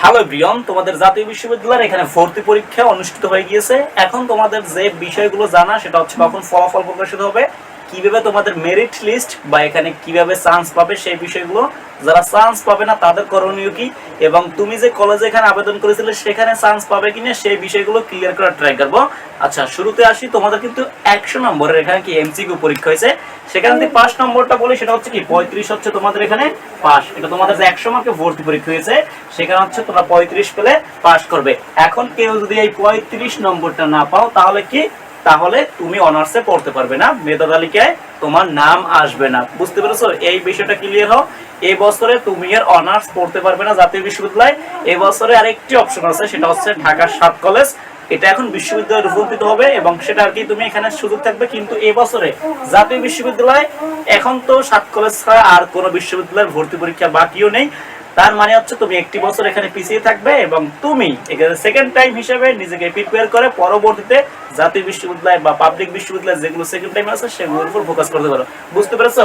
Hello Brian তোমাদের জাতীয় বিশ্ববিদ্যালয়ের এখানে ভর্তি পরীক্ষা অনুষ্ঠিত হয়ে গিয়েছে। এখন তোমাদের যে বিষয়গুলো জানা, সেটা হচ্ছে কখন ফলাফল প্রকাশিত হবে। কীভাবে তোমাদের মেরিট লিস্ট বা এখানে কীভাবে চান্স পাবে সেই বিষয়গুলো, যারা চান্স পাবে না তাদের করণীয় কি? এবং তুমি যে কলেজে এখানে আবেদন করেছিলে, সেখানে চান্স পাবে কিনা সেই বিষয়গুলো ক্লিয়ার করার ট্রাই করব। আচ্ছা শুরুতে আসি, তোমাদের কিন্তু একশো নম্বরের এখানে কি এমসিকিউ পরীক্ষা হয়েছে। সেখানে যদি পাঁচ নম্বরটা বলি, সেটা হচ্ছে কি, পঁয়ত্রিশ হচ্ছে তোমাদের এখানে পাস এটা তোমাদের যে একশো মার্কে ভর্তি পরীক্ষা হয়েছে, সেখানে হচ্ছে তোমরা পঁয়ত্রিশ পেলে পাস করবে। এখন কেউ যদি এই পঁয়ত্রিশ নম্বরটা না পাও, তাহলে কি তাহলে তুমি অনার্সে পড়তে পারবে না। মেধা তালিকায় তোমার নাম আসবে না। বুঝতে পেরেছ? এই বিষয়টা ক্লিয়ার হও। এই বছরে তুমি আর অনার্স পড়তে পারবে না জাতীয় বিশ্ববিদ্যালয়। এই বছরে আরেকটি অপশন আছে, সেটা হচ্ছে ঢাকা সাত কলেজ এটা এখন বিশ্ববিদ্যালয়ে রূপান্তরিত হবে এবং সেটা আর কি তুমি এখানে সুযোগ থাকবে। কিন্তু এই বছরে জাতীয় বিশ্ববিদ্যালয়, এখন তো সাত কলেজ ছাড়া আর কোনো বিশ্ববিদ্যালয়ের ভর্তি পরীক্ষা বাকিও নেই। তার মানে হচ্ছে তুমি একটি বছর এখানে পিছিয়ে থাকবে এবং তুমি এখানে সেকেন্ড টাইম হিসেবে নিজেকে প্রিপেয়ার করে পরবর্তীতে জাতীয় বিশ্ববিদ্যালয় বা পাবলিক বিশ্ববিদ্যালয় যেগুলো সেকেন্ড টাইম আছে, সেগুলোর উপর ফোকাস করতে পারো। বুঝতে পেরেছ?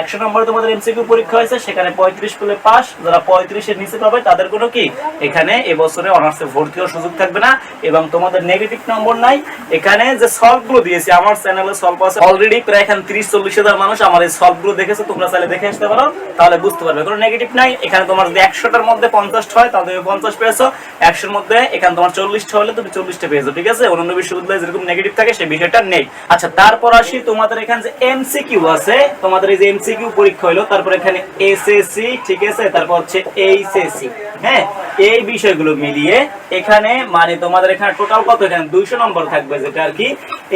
একশো নম্বরে তোমাদের এমসিকিউ পরীক্ষা হয়েছে, সেখানে পঁয়ত্রিশ পেলে পাস যারা পঁয়ত্রিশের নিচে পাবে, তাদের কোনো কি? এখানে এবছরে অনার্সে ভর্তি হওয়ার সুযোগ থাকবে না এবং তোমাদের নেগেটিভ নম্বর নাই। এখানে যে সলভগুলো দিয়েছি, আমার চ্যানেলে সলভ আছে অলরেডি প্রায় এখানে তিরিশ, চল্লিশ হাজার মানুষ আমার এই সলভগুলো দেখেছে, তোমরা চাইলে দেখে আসতে পারো, তাহলে বুঝতে পারবে। কোনো নেগেটিভ নাই, এখানে তোমার যদি একশোটার মধ্যে পঞ্চাশটা হয়, তাহলে তুমি পঞ্চাশ পেয়েছ। একশোর মধ্যে এখানে তোমার চল্লিশটা হলে তুমি চল্লিশটা পেয়েছ, ঠিক আছে? অন্যান্য বিশ্ববিদ্যালয়ে যেরকম নেগেটিভ থাকে, সেই বিষয়টা নেই। আচ্ছা তারপর আসি তোমাদের এখানে যে এমসিকিউ আছে। তোমাদের এই যে এমসিকিউ পরীক্ষা হলো, তারপর এখানে এসএসসি ঠিক আছে? তারপর হচ্ছে এইচএসসি হ্যাঁ এই বিষয়গুলো মিলিয়ে এখানে মানে তোমাদের এখানে টোটাল কত? এখানে দুইশো নম্বর থাকবে যেটা আর কি।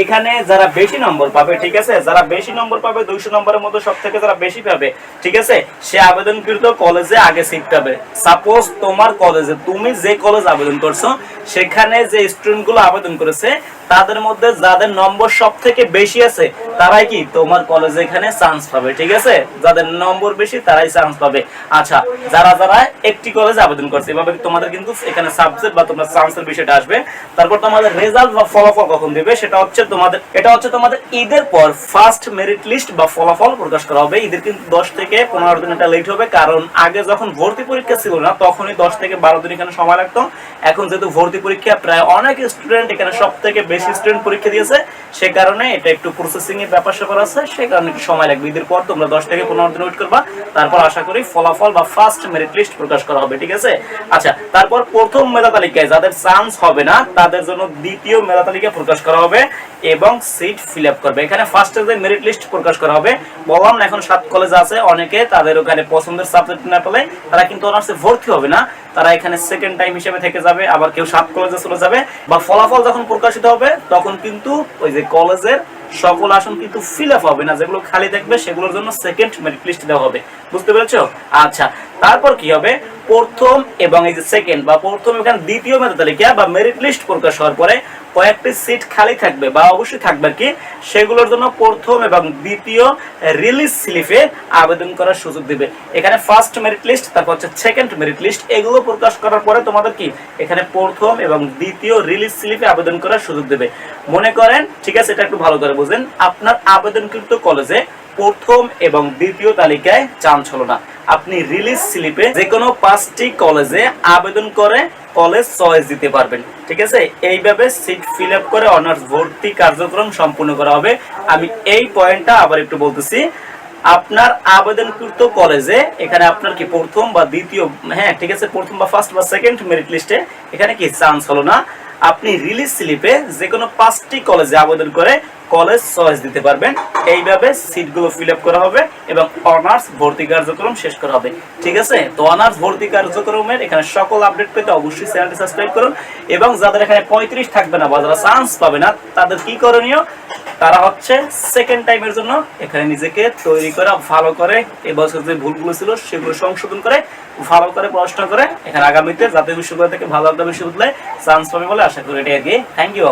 এখানে যারা বেশি নম্বর পাবে, ঠিক আছে? যারা বেশি নম্বর পাবে, দুইশো নম্বরের মধ্যে সব থেকে যারা বেশি পাবে, ঠিক আছে? সে আবেদনকৃত কলেজে আগে সিট পাবে। সাপোজ তোমার কলেজে তুমি যে কলেজ আবেদন করছ, সেখানে যে স্টুডেন্ট আবেদন করেছে তাদের মধ্যে যাদের নম্বর সব থেকে বেশি আছে, তারাই কি তোমার কলেজে এখানে চান্স পাবে, ঠিক আছে? যাদের নম্বর বেশি, তারাই চান্স পাবে। আচ্ছা যারা যারা একটি কলেজে আবেদন করছে, এভাবে তোমাদের কিন্তু এখানে সাবজেক্ট বা তোমার চান্সের বিষয়টা আসবে। তারপর তোমাদের রেজাল্ট বা ফলাফল কখন দিবে, সেটা হচ্ছে তোমাদের, এটা হচ্ছে তোমাদের ঈদের পর ফার্স্ট মেরিট লিস্ট বা ফলাফল প্রকাশ করা হবে। ঈদের কিন্তু দশ থেকে পনেরো দিন এটা লেট হবে, কারণ আগে যখন ভর্তি পরীক্ষা ছিল না, তখনই দশ থেকে বারো দিন এখানে সময় লাগতো। এখন যেহেতু ভর্তি পরীক্ষা, প্রায় অনেক স্টুডেন্ট এখানে সব থেকে বেশি স্টুডেন্ট পরীক্ষা দিয়েছে, সে কারণে এটা একটু প্রসেসিং এর ব্যাপার স্যাপার আছে, সে কারণে একটু সময় লাগবে। ঈদের পর তোমরা দশ থেকে পনেরো দিন ওয়েট করবা, তারপর আশা করি ফলাফল বা ফার্স্ট মেরিট লিস্ট প্রকাশ করা হবে, ঠিক আছে? আচ্ছা তারপর প্রথম মেধা তালিকায় যাদের চান্স হবে না, তাদের জন্য দ্বিতীয় মেধা তালিকা প্রকাশ করা হবে এবং সিট ফিল আপ করবে। এখানে ফার্স্টে যে মেরিট লিস্ট প্রকাশ করা হবে, বললাম না, এখন সাত কলেজ আছে, অনেকে তাদের ওখানে পছন্দের সাবজেক্ট না পেলে তারা কিন্তু অনার্সে ভর্তি হবে না, তারা এখানে সেকেন্ড টাইম হিসেবে থেকে যাবে, আবার কেউ সাত কলেজে চলে যাবে, বা ফলাফল যখন প্রকাশিত হবে তখন কিন্তু ওই যে কলেজের সকল আসন কিন্তু ফিল আপ হবে না। যেগুলো খালি থাকবে, সেগুলোর জন্য সেকেন্ড মেরিট লিস্ট দেওয়া হবে। বুঝতে পেরেছ? আচ্ছা তারপর কি হবে? প্রথম এবং এই যে সেকেন্ড বা প্রথম এখানে দ্বিতীয় মেধা তালিকা বা মেরিট লিস্ট প্রকাশ হওয়ার পরে কয়েকটি সিট খালি থাকবে বা অবশ্যই থাকবে কি। সেগুলোর জন্য প্রথম এবং দ্বিতীয় রিলিজ স্লিপে আবেদন করার সুযোগ দিবে। এখানে ফার্স্ট মেরিট লিস্ট তারপর হচ্ছে সেকেন্ড মেরিট লিস্ট এগুলো প্রকাশ করার পরে তোমাদের কি? এখানে প্রথম এবং দ্বিতীয় রিলিজ স্লিপে আবেদন করার সুযোগ দেবে। মনে করেন, ঠিক আছে, এটা একটু ভালো করে বুঝেন, আপনার আবেদনকৃত কলেজে প্রথম এবং দ্বিতীয় তালিকায় চান্স হলো না। আপনি রিলিজ স্লিপে যে কোনো পাঁচটি কলেজে আবেদন করে কলেজ চয়েস দিতে পারবেন। ঠিক আছে? এইভাবে সিট ফিল আপ করে অনার্স ভর্তি কার্যক্রম সম্পূর্ণ করা হবে। আমি এই পয়েন্টটা আবার একটু বলতেছি। আপনার আবেদনকৃত কলেজে এখানে আপনার কি প্রথম বা দ্বিতীয় হ্যাঁ ঠিক আছে, প্রথম বা ফার্স্ট বা সেকেন্ড মেরিট লিস্টে এখানে কি চান্স হলো না? আপনি রিলিজ স্লিপে যে কোনো পাঁচটি কলেজে আবেদন করে কলেজ চয়েস দিতে পারবেন। এইভাবে সিটগুলো ফিল আপ করা হবে এবং অনার্স ভর্তি কার্যক্রম শেষ করা হবে। ঠিক আছে? তো অনার্স ভর্তি কার্যক্রমের এখানে সকল আপডেট পেতে অবশ্যই চ্যানেলটি সাবস্ক্রাইব করুন এবং যাদের এখানে পঁয়ত্রিশ থাকবে না বা যারা চান্স পাবে না, তাদের কি করণীয়? তারা হচ্ছে সেকেন্ড টাইমের জন্য এখানে নিজেকে তৈরি করা, ভালো করে এবছর যে ভুলগুলো ছিল সেগুলো সংশোধন করে, ভালো করে পড়াশোনা করে এখানে আগামীতে জাতীয় বিশ্ববিদ্যালয় থেকে ভালো একটা বিশ্ববিদ্যালয়ে চান্স পাবে বলে আশা করি এটি কি থ্যাংক ইউ